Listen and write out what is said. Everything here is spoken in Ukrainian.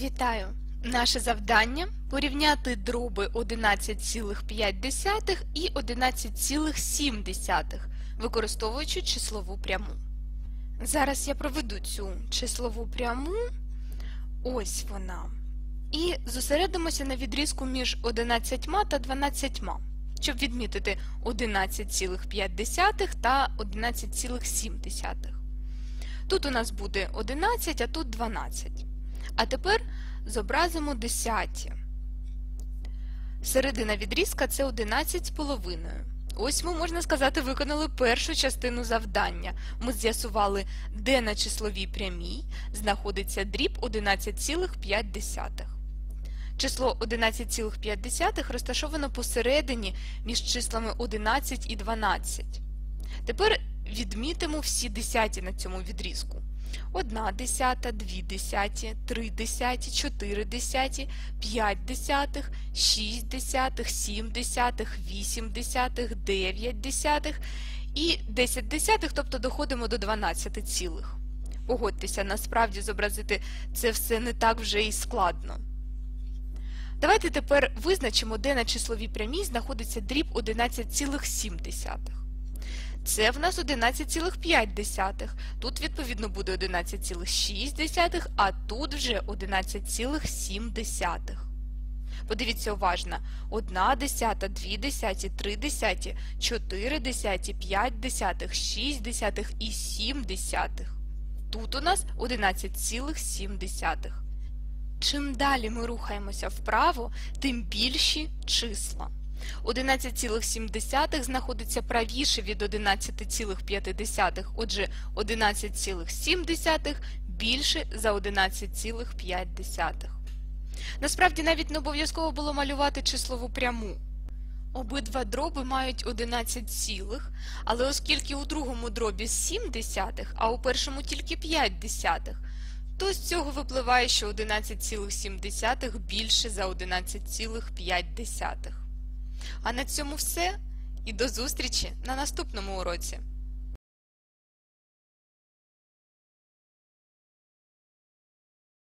Вітаю! Наше завдання порівняти дроби 11,5 і 11,7, використовуючи числову пряму. Зараз я проведу цю числову пряму. Ось вона. І зосередимося на відрізку між 11 та 12, щоб відмітити 11,5 та 11,7. Тут у нас буде 11, а тут 12. А тепер зобразимо десяті. Середина відрізка це 11,5. Ось ми, можна сказати, виконали першу частину завдання. Ми з'ясували, де на числовій прямій знаходиться дріб 11,5. Число 11,5 розташовано посередині між числами 11 і 12. Тепер відмітимо всі десяті на цьому відрізку. 1 десята, 2 десяті, 3 десяті, 4 десяті, 5 десятих, 6 десятих, 7 десятих, 8 десятих, 9 десятих і 10 десятих, тобто доходимо до 12 цілих. Погодьтеся, насправді зобразити це все не так вже і складно. Давайте тепер визначимо, де на числовій прямій знаходиться дріб 11,7. Це в нас 11,5. Тут, відповідно, буде 11,6, а тут вже 11,7. Подивіться уважно. 1 десята, 2 десяті, 3 десяті, 4 десяті, 5 десятих, 6 десятих і 7 десятих. Тут у нас 11,7. Чим далі ми рухаємося вправо, тим більші числа. 11,7 знаходиться правіше від 11,5, отже 11,7 більше за 11,5. Насправді навіть не обов'язково було малювати числову пряму. Обидва дроби мають 11 цілих, але оскільки у другому дробі 7 десятих, а у першому тільки 5 десятих, то з цього випливає, що 11,7 більше за 11,5. А на цьому все і до зустрічі на наступному уроці.